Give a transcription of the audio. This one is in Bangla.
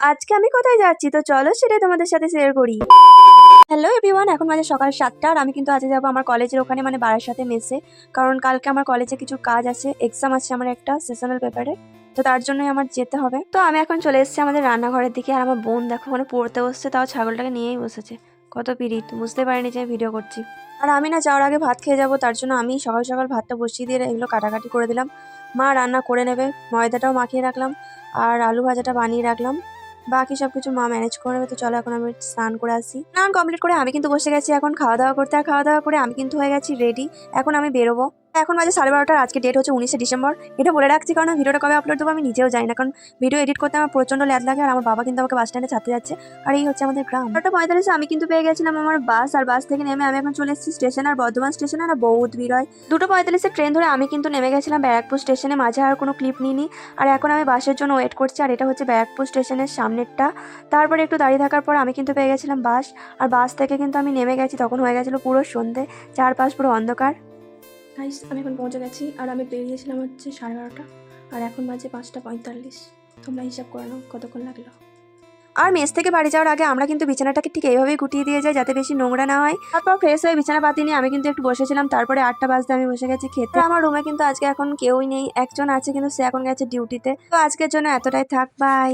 আজকে আমি কোথায় যাচ্ছি? তো চলো সেটাই তোমাদের সাথে শেয়ার করি। হ্যালো এভরিওয়ান এখন মাঝে সকাল সাতটা আর আমি কিন্তু আজকে যাব আমার কলেজের ওখানে মানে বাড়ার সাথে মেসে। কারণ কালকে আমার কলেজে কিছু কাজ আছে এক্সাম আছে আমার একটা সেশনাল পেপারে তো তার জন্যই আমার যেতে হবে। তো আমি এখন চলে এসেছি আমাদের রান্নাঘরের দিকে আর আমার বোন দেখো ওখানে পড়তে বসছে, তাও ছাগলটাকে নিয়েই বসেছে। কত পিরিত, বুঝতে পারিনি যে ভিডিও করছি। আর আমি না যাওয়ার আগে ভাত খেয়ে যাব, তার জন্য আমি সকাল সকাল ভাতটা বসিয়ে দিয়ে এগুলো কাটাকাটি করে দিলাম। মা রান্না করে নেবে, ময়দাটাও মাখিয়ে রাখলাম, আর আলু ভাজাটা বানিয়ে রাখলাম। বাকি সব কিছু মা ম্যানেজ করবে তো চলো এখন আমি স্নান করে আসি। স্নান কমপ্লিট করে আমি কিন্তু বসে গেছি এখন, খাওয়া দাওয়া করতে, আর খাওয়া দাওয়া করে আমি কিন্তু হয়ে গেছি রেডি এখন আমি বেরোবো। এখন বাজে সাড়ে বারোটার, আজকে ডেট হচ্ছে উনিশে ডিসেম্বর। এটা বলে রাখছি কারণ ভিডিওটা কবে আপলোড দেবো আমি নিজেও জানি না। কারণ ভিডিও এডিট করতে আমার প্রচণ্ড ল্যাদ লাগে আর আমার বাবা কিন্তু আমাকে বাস স্ট্যান্ডে ছাড়তে যাচ্ছে। আর এই হচ্ছে আমাদের গ্রাম। বারোটা পঁয়তাল্লিশে আমি কিন্তু পেয়ে গেছিলাম আমার বাস আর বাস থেকে নেমে আমি এখন চলে এসেছি স্টেশন আর বর্ধমান স্টেশনে আর বহুত ভিড় হয় দুটো পঁয়তাল্লিশে ট্রেন ধরে আমি কিন্তু নেমে গেছিলাম ব্যারাকপুর স্টেশনে মাঝে আর কোনো ক্লিপ নিইনি। আর এখন আমি বাসের জন্য ওয়েট করছি আর এটা হচ্ছে ব্যারাকপুর স্টেশনের সামনেরটা। তারপরে একটু দাঁড়িয়ে থাকার পর আমি কিন্তু পেয়ে গেছিলাম বাস আর বাস থেকে কিন্তু আমি নেমে গেছি, তখন হয়ে গেছিল পুরো সন্ধে। চারপাশ পুরো অন্ধকার। গাইস আমি এখন পৌঁছে গেছি আর আমি বেরিয়েছিলাম হচ্ছে সাড়ে বারোটা। আর এখন বাজে পাঁচটা পঁয়তাল্লিশ। তোমরা হিসাব করে নাও কতক্ষণ লাগল। আর মেস থেকে বাড়ি যাওয়ার আগে আমরা কিন্তু বিছানাটাকে ঠিক এইভাবেই গুটিয়ে দিয়ে যাই যাতে বেশি নোংরা না হয়। তারপর ফ্রেশ হয়ে বিছানা পাতি নিয়ে আমি কিন্তু একটু বসেছিলাম। তারপরে আটটা বাজতে আমি বসে গেছি খেতে। আমার রুমে কিন্তু আজকে এখন কেউই নেই। একজন আছে কিন্তু সে এখন গেছে ডিউটিতে তো। আজকের জন্য এতটাই থাক বাই